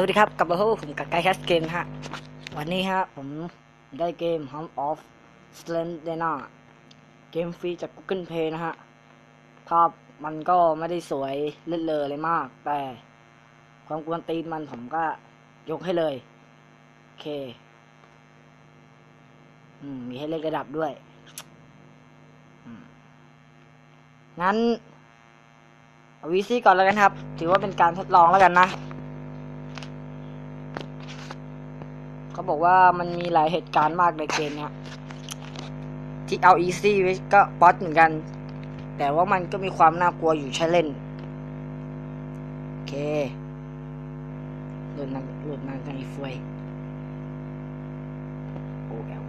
สวัสดีครับกลับมาพบกับผมกับไกด์แคสเกมฮะ วันนี้ฮะ ผมได้เกม Home of Slendena เกมฟรีจาก Google Play นะฮะ ภาพมันก็ไม่ได้สวยเลิศเลอเลยมาก แต่ความกวนตีนมันผมก็ยกให้เลย โอเคอมมีให้เล่นระดับด้วย งั้นเอาวีซีก่อนแล้วกันครับ ถือว่าเป็นการทดลองแล้วกันนะ เขาบอกว่ามันมีหลายเหตุการณ์มากในเกมเนี้ยที่เอาอีซี่ไว้ก็ป๊อตเหมือนกัน แต่ว่ามันก็มีความน่ากลัวอยู่ใช้เล่น โอเคหลุดนังหลุดนางกันอีฟวยโอเอล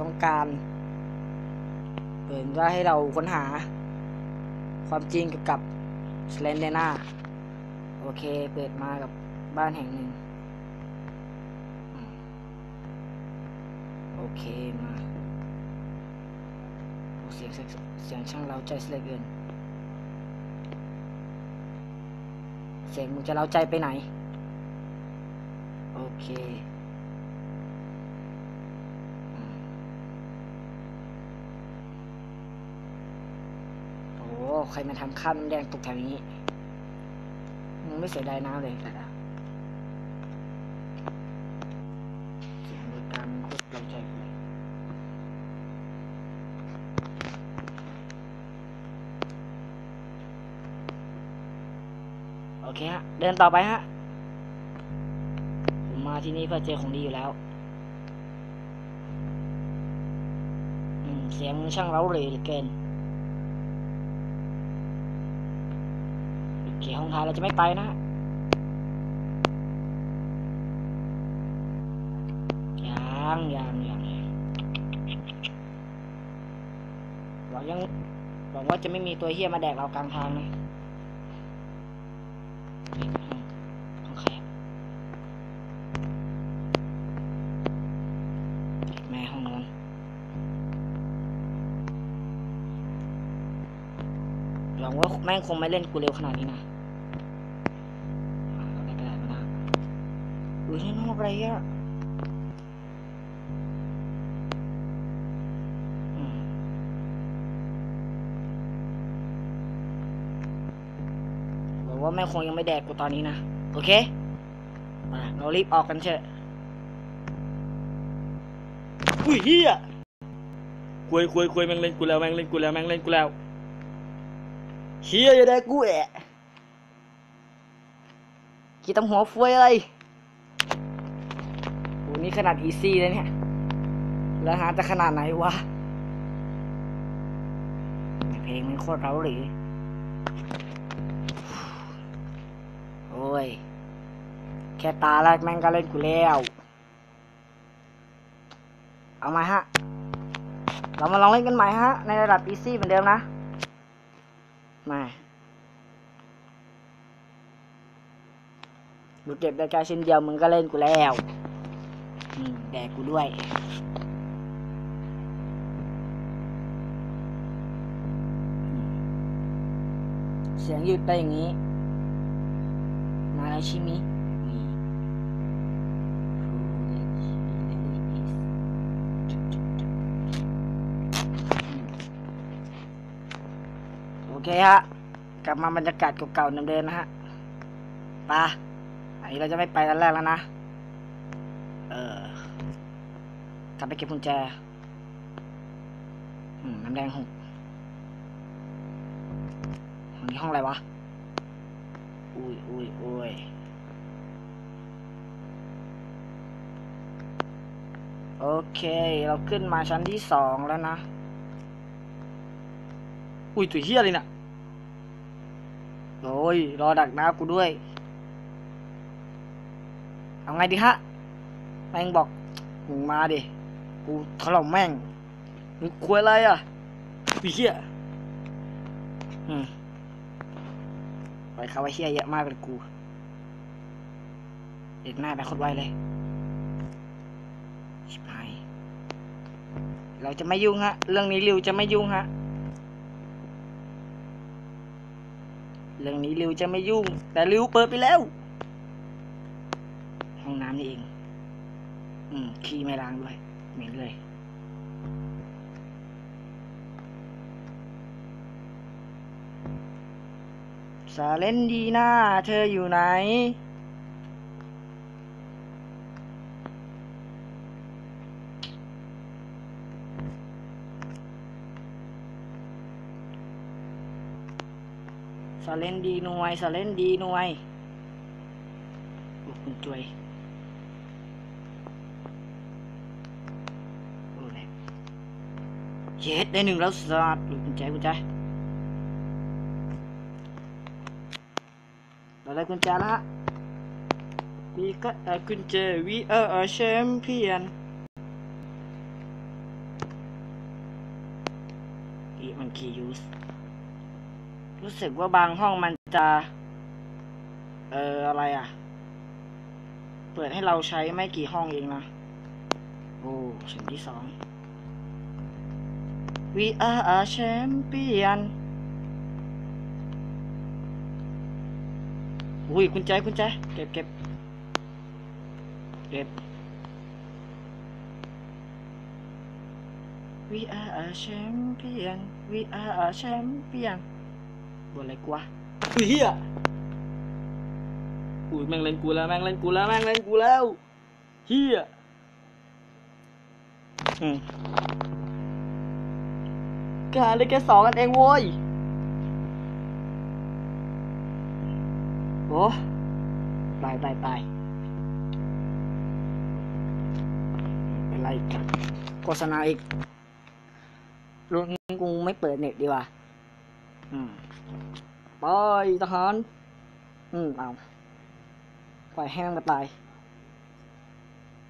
ต้องการเปิดว่าให้เราค้นหา ความจริงเกี่ยวกับสเลนเดนาโอเค เปิดมากับบ้านแห่งหนึ่ง เคมาโอ้เสียงเสียงช่างเราใจเสียเหลือเกิน เสียงมึงจะเราใจไปไหน โอเคโอ้ใครมาทำข้าวน้ำแดงตกแถวนี้ มึงไม่เสียดายน้ำเลยแต่ละ เคฮะ เดินต่อไปฮะ ผมมาที่นี่เพื่อเจอของดีอยู่แล้ว อืม เสียงช่างเร้าเลยเหลือเกินโอเคห้องท้ายเราจะไม่ไปนะยังยังยังยังหวังยังหวังว่าจะไม่มีตัวเฮี้ยมาแดกเรากลางทางนะ เฮ้ยห้องห้องใครแม่ห้องนอนหวังว่าแม่งคงไม่เล่นกูเร็วขนาดนี้นะอุ้ยนี่ห้องอะไรอะ อืมบอก ว่าแม่คงยังไม่แดกกูตอนนี้นะ โอเคมาเรารีบออกกันเถอะ อุ้ยเฮียคุยคุยคุยแม่งเล่นกูแล้วแม่งเล่นกูแล้วแม่งเล่นกูแล้วเฮียอย่าแดกกูแอะกี่ตำหัวฟวยอะไรโหนี่ขนาดอีซี่เลยเนี่ย แล้วหาจะขนาดไหนวะ เพลงมันโคตรเร้าหรือ ค่ตาแรกแม่งก็เล่นกูแล้ว เอามาฮะ เรามาลองเล่นกันใหม่ฮะ ในระดับ easy เหมือนเดิมนะ มาดูเก็บได้แค่ชิ้นเดียวมึงก็เล่นกูแล้วแดกกูด้วยเสียงหยุดไปอย่างนี้ มาแล้วชิมิ โอเคฮะ กลับมาบรรยากาศเก่าๆเดิมๆนะฮะปะอันนี้เราจะไม่ไปกันแรกแล้วนะ เออกลับไปเก็บกุญแจน้ำแดงหกห้องนี้ห้องอะไรวะ อุ้ยอุ้ยอุ้ยโอเค เราขึ้นมาชั้นที่สองแล้วนะ อุ้ย ตัวเฮียเลยนะ่ะ โอ้ยรอดักน้ากูด้วยเอาไงดีฮะ แม่งบอกมึงมาดิ กูถล่มแม่ง มึงคุยอะไรอะพี่เฮียอืมปล่อยเขาไว้เฮี้ยเยอะมากเลยกู เด็กหน้าไปโคตรไวเลย ชิบหาย เราจะไม่ยุ่งฮะ เรื่องนี้ริวจะไม่ยุ่งฮะ เรื่องนี้ริวจะไม่ยุ่ง แต่ริวเปิดไปแล้ว ห้องน้ำนี่เอง อืมขี้ไม่ล้างด้วย เหม็นเลยซาเลนดีหน้า เธออยู่ไหน สาเลนดีหน่วยสาเลนดีหน่วยโอ้คุณจวยโอ้แหลกเย็ดได้หนึ่งแล้วสัตว์กุญแจกุญแจเราได้กุญแจแล้วฮะ We got a กุญแจ We are a champion อีมันคีย์ยูส รู้สึกว่าบางห้องมันจะ เอ่ออะไรอะ เปิดให้เราใช้ไม่กี่ห้องเองนะ โอ้ชั้นที่สอง We are a champion อุ้ยกุญแจกุญแจเก็บเก็บเก็บ We are a champion We are a champion บนอะไรกูวะอุ้ยเฮียอุ้ยแม่งเล่นกูแล้วแม่งเล่นกูแล้วแม่งเล่นกูแล้วเฮียอืมก็หาได้แค่สองกันเองโว้ยโอ้ตายตายตายเป็นไรกันโฆษณาอีกรุ่นกูไม่เปิดเน็ตดีกว่าอืม ไปทหาร อืมเอาปล่อยให้มันมาตาย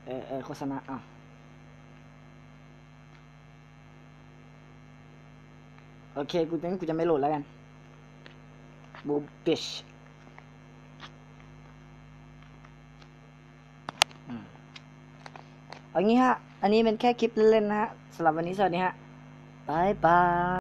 เออเออโฆษณาเอาโอเค กูงั้นกูจะไม่โหลดแล้วกันบูบิชเอางี้ฮะ อันนี้เป็นแค่คลิปเล่นๆนะฮะสำหรับวันนี้สวัสดีฮะบายบาย